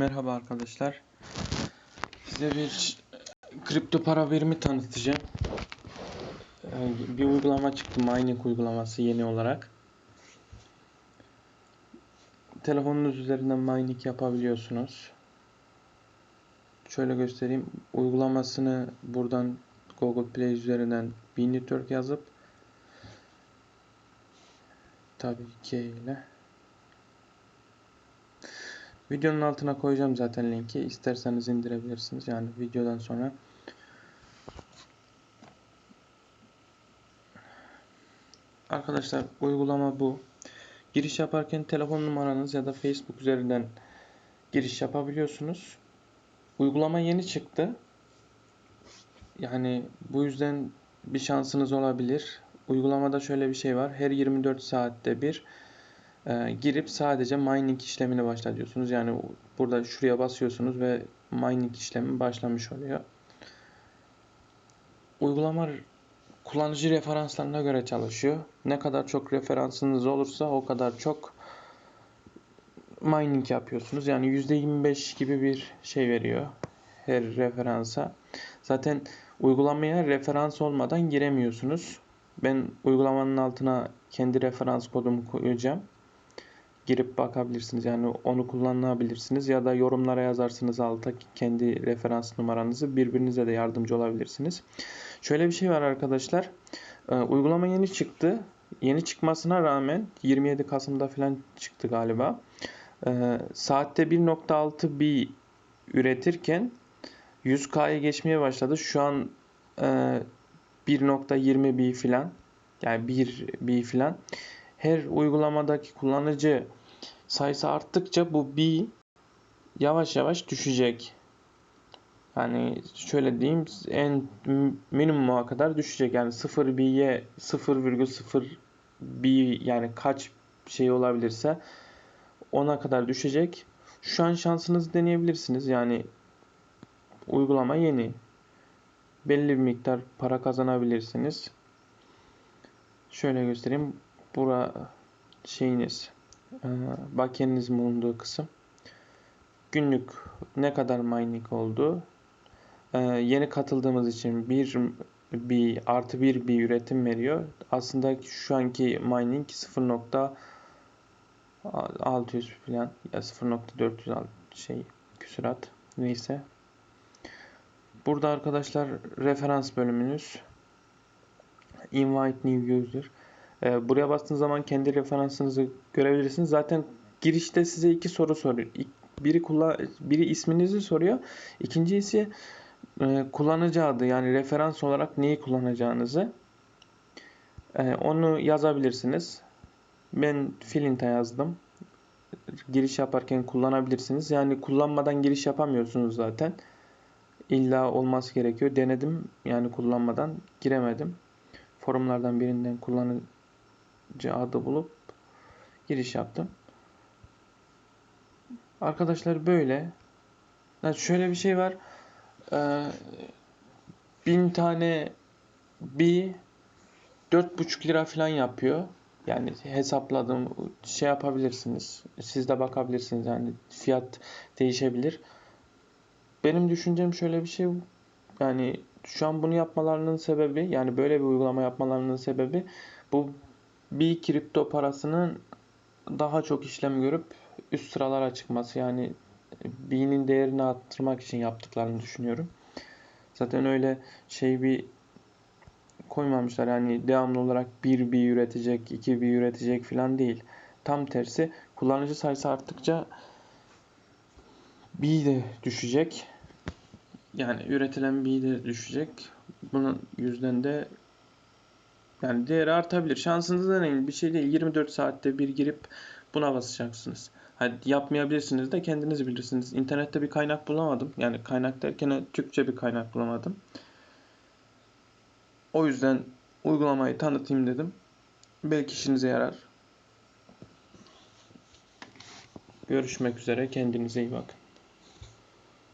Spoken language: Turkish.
Merhaba arkadaşlar. Size bir kripto para birimi tanıtacağım. Ee, Bir uygulama çıktı. Mining uygulaması yeni olarak. Telefonunuz üzerinden mining yapabiliyorsunuz. Şöyle göstereyim. Uygulamasını buradan Google Play üzerinden Network yazıp tabii ki ile Videonun altına koyacağım zaten linki. İsterseniz indirebilirsiniz. Yani videodan sonra. Arkadaşlar uygulama bu. Giriş yaparken telefon numaranız ya da Facebook üzerinden giriş yapabiliyorsunuz. Uygulama yeni çıktı. Yani bu yüzden bir şansınız olabilir. Uygulamada şöyle bir şey var. Her 24 saatte bir e, girip sadece mining işlemini başlatıyorsunuz. Yani burada şuraya basıyorsunuz ve mining işlemi başlamış oluyor. Uygulama kullanıcı referanslarına göre çalışıyor. Ne kadar çok referansınız olursa o kadar çok mining yapıyorsunuz. Yani %25 gibi bir şey veriyor her referansa. Zaten uygulamaya referans olmadan giremiyorsunuz. Ben uygulamanın altına kendi referans kodumu koyacağım girip bakabilirsiniz. Yani onu kullanabilirsiniz ya da yorumlara yazarsınız alta kendi referans numaranızı birbirinize de yardımcı olabilirsiniz. Şöyle bir şey var arkadaşlar. Ee, uygulama yeni çıktı. Yeni çıkmasına rağmen 27 Kasım'da falan çıktı galiba. Ee, saatte 1.6 B üretirken 100K'yı geçmeye başladı. Şu an e, 1.20 B falan yani 1 B falan her uygulamadaki kullanıcı sayısı arttıkça bu B yavaş yavaş düşecek. Yani şöyle diyeyim en minimuma kadar düşecek. Yani 0 B'ye 0,0 B yani kaç şey olabilirse ona kadar düşecek. Şu an şansınızı deneyebilirsiniz. Yani uygulama yeni. Belli bir miktar para kazanabilirsiniz. Şöyle göstereyim. Bura şeyiniz bakiyenizin bulunduğu kısım. Günlük ne kadar mining oldu. E, yeni katıldığımız için bir bir artı bir bir üretim veriyor. Aslında şu anki mining 0.600 falan ya 0.400 şey küsurat neyse. Burada arkadaşlar referans bölümünüz invite new user e, buraya bastığınız zaman kendi referansınızı görebilirsiniz. Zaten girişte size iki soru soruyor. Biri kullan biri isminizi soruyor. İkincisi e, kullanıcı adı yani referans olarak neyi kullanacağınızı. E, onu yazabilirsiniz. Ben Filinta yazdım. Giriş yaparken kullanabilirsiniz. Yani kullanmadan giriş yapamıyorsunuz zaten. İlla olması gerekiyor. Denedim yani kullanmadan giremedim. Forumlardan birinden kullanı adı bulup giriş yaptım. Arkadaşlar böyle. Yani şöyle bir şey var. Ee, bin tane bir dört buçuk lira falan yapıyor. Yani hesapladım şey yapabilirsiniz. Siz de bakabilirsiniz. Yani fiyat değişebilir. Benim düşüncem şöyle bir şey. Yani şu an bunu yapmalarının sebebi yani böyle bir uygulama yapmalarının sebebi bu bir kripto parasının daha çok işlem görüp üst sıralara çıkması yani B'nin değerini arttırmak için yaptıklarını düşünüyorum. Zaten öyle şey bir koymamışlar yani devamlı olarak bir B üretecek, iki B üretecek falan değil. Tam tersi kullanıcı sayısı arttıkça B de düşecek. Yani üretilen B de düşecek. Bunun yüzden de yani değeri artabilir. Şansınızı deneyin. Bir şey değil. 24 saatte bir girip buna basacaksınız. Hadi yapmayabilirsiniz de kendiniz bilirsiniz. İnternette bir kaynak bulamadım. Yani kaynak derken Türkçe bir kaynak bulamadım. O yüzden uygulamayı tanıtayım dedim. Belki işinize yarar. Görüşmek üzere. Kendinize iyi bakın.